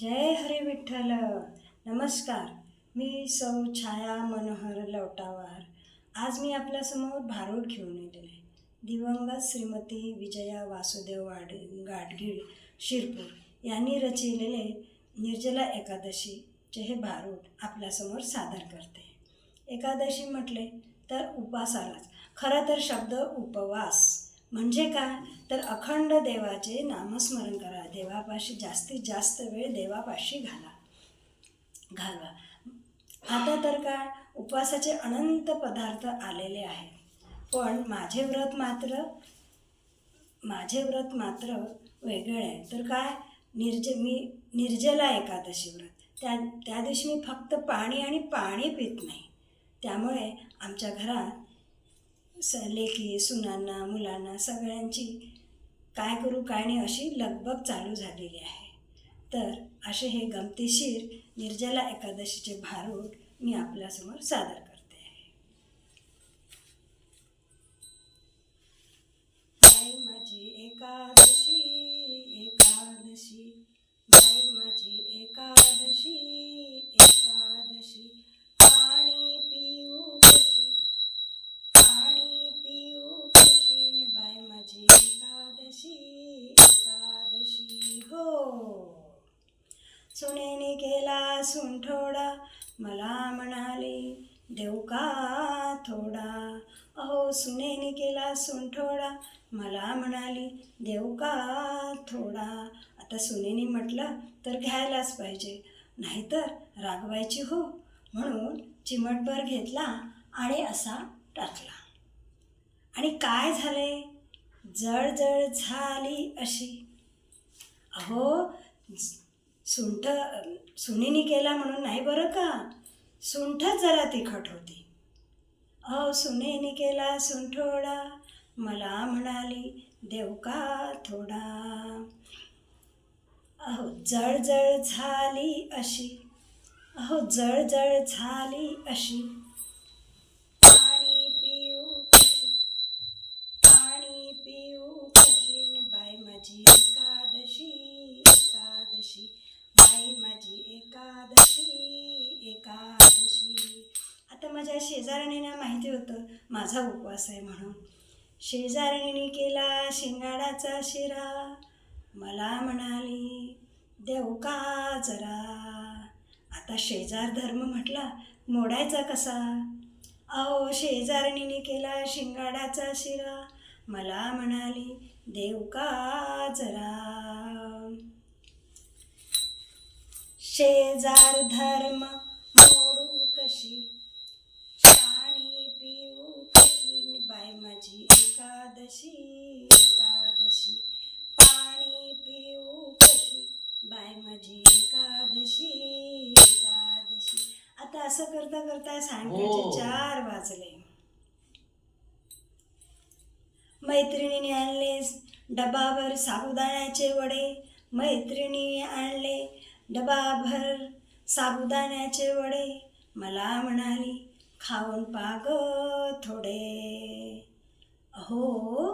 जय हरी विठ्ठल. नमस्कार. मी सौ छाया मनोहर लवटावार आज मी आपल्यासमोर भारूड घेऊन येते. दिवंगत श्रीमती विजया वासुदेव वाड गाडगीळ शिरपूर यांनी रचिलेले निर्जला एकादशीचे हे भारूड आपल्यासमोर सादर करते. एकादशी म्हटले तर उपासालाच. खरं तर शब्द उपवास. म्हणजे काय तर अखंड देवाचे नामस्मरण करा. देवापाशी जास्तीत जास्त वेळ देवापाशी घाला. घालवा. आता तर काय उपवासाचे अनंत पदार्थ आलेले आहेत. पण माझे व्रत मात्र माझे व्रत मात्र वेगळे आहे तर काय? निर्ज मी निर्जला एकादशी व्रत. त्या त्या दिवशी मी फक्त पाणी आणि पाणी पित नाही. त्यामुळे आमच्या घरात स लेकी सुनांना मुलांना सगळ्यांची काय करू काय नाही अशी लगबग चालू झालेली आहे. तर असे हे गमतीशीर निर्जला एकादशीचे भारूड मी आपल्यासमोर सादर सुनेनी केला सुंठोडा मला म्हणाली देऊ का थोडा? अहो सुनेनी केला सुंठोडा मला म्हणाली देऊ का थोडा? आता सुनेनी म्हटलं तर घ्यायलाच पाहिजे. नाहीतर रागवायची हो. म्हणून चिमटभर घेतला आणि असा टाकला. आणि काय झाले? जळजळ झाली अशी. अहो सुंठ सुनीनी केला म्हणून नाही बरं का? सुंठच जरा तिखट होती. अहो सुनेनी केला सुंठोडा मला म्हणाली देवका थोडा? अहो जळजळ झाली अशी. अहो जळजळ झाली अशी. एकादशी आता माझ्या शेजारणींना माहिती होतं माझा उपवास आहे म्हणून. शेजारणीने केला शिंगाडाचा शिरा. मला म्हणाली देऊ का जरा? आता शेजार धर्म म्हटला मोडायचा कसा? अहो शेजारणीने केला शिंगाडाचा शिरा. मला म्हणाली देव का जरा? शेजार धर्म कशी? पाणी पिऊ कशी बाय माझी एकादशी एकादशी. पाणी पिऊ कशी बाय माझी एकादशी एकादशी. आता असं करता करता सांगायचे हो. चार वाजले. मैत्रिणीने आणले डबाभर साबुदाण्याचे वडे. मैत्रिणी आणले डबाभर साबुदाण्याचे वडे. मला म्हणाली खाऊन पाग थोडे. अहो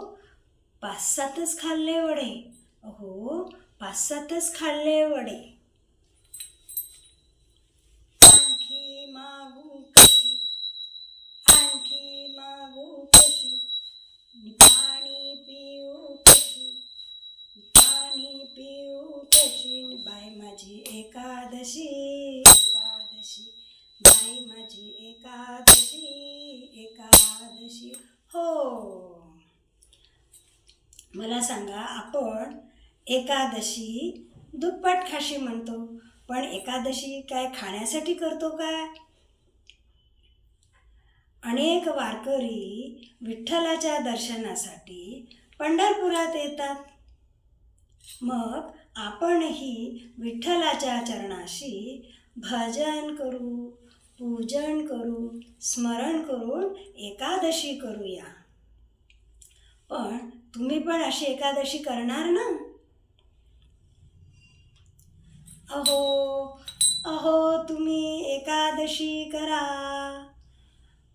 पाच सातच खाल्ले वडे. अहो पाच सातच खाल्ले वडे. आणखी मागू कशी? आणखी मागू कशी? पाणी पिऊ कशी? पाणी पिऊ कशी? न माझी एकादशी बाई माझी एकादशी एकादशी. हो. मला सांगा आपण एकादशी दुप्पट खाशी म्हणतो पण एकादशी काय खाण्यासाठी करतो काय? अनेक वारकरी विठ्ठलाच्या दर्शनासाठी पंढरपुरात येतात. मग आपणही विठ्ठलाच्या चरणाशी भजन करू. पूजन करू स्मरण करून एकादशी करूया. पण तुम्ही पण अशी एकादशी करणार ना? अहो अहो तुम्ही एकादशी करा.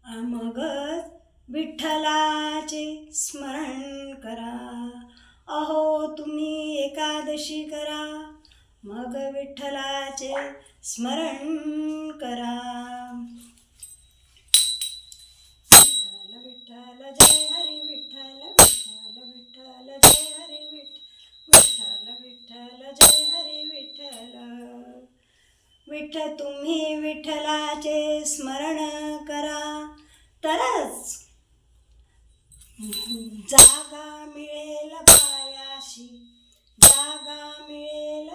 मगच विठ्ठलाचे स्मरण करा. अहो तुम्ही एकादशी करा. मग विठ्ठलाचे स्मरण करा. विठ्ठल विठ्ठल जय हरी विठ्ठल विठ्ठल विठ्ठल जय हरी विठ्ठल विठ्ठल विठ्ठल जय हरी विठ्ठल. विठ्ठल तुम्ही विठ्ठलाचे स्मरण करा. तरच जागा मिळेल पायाशी. जागा मिळेल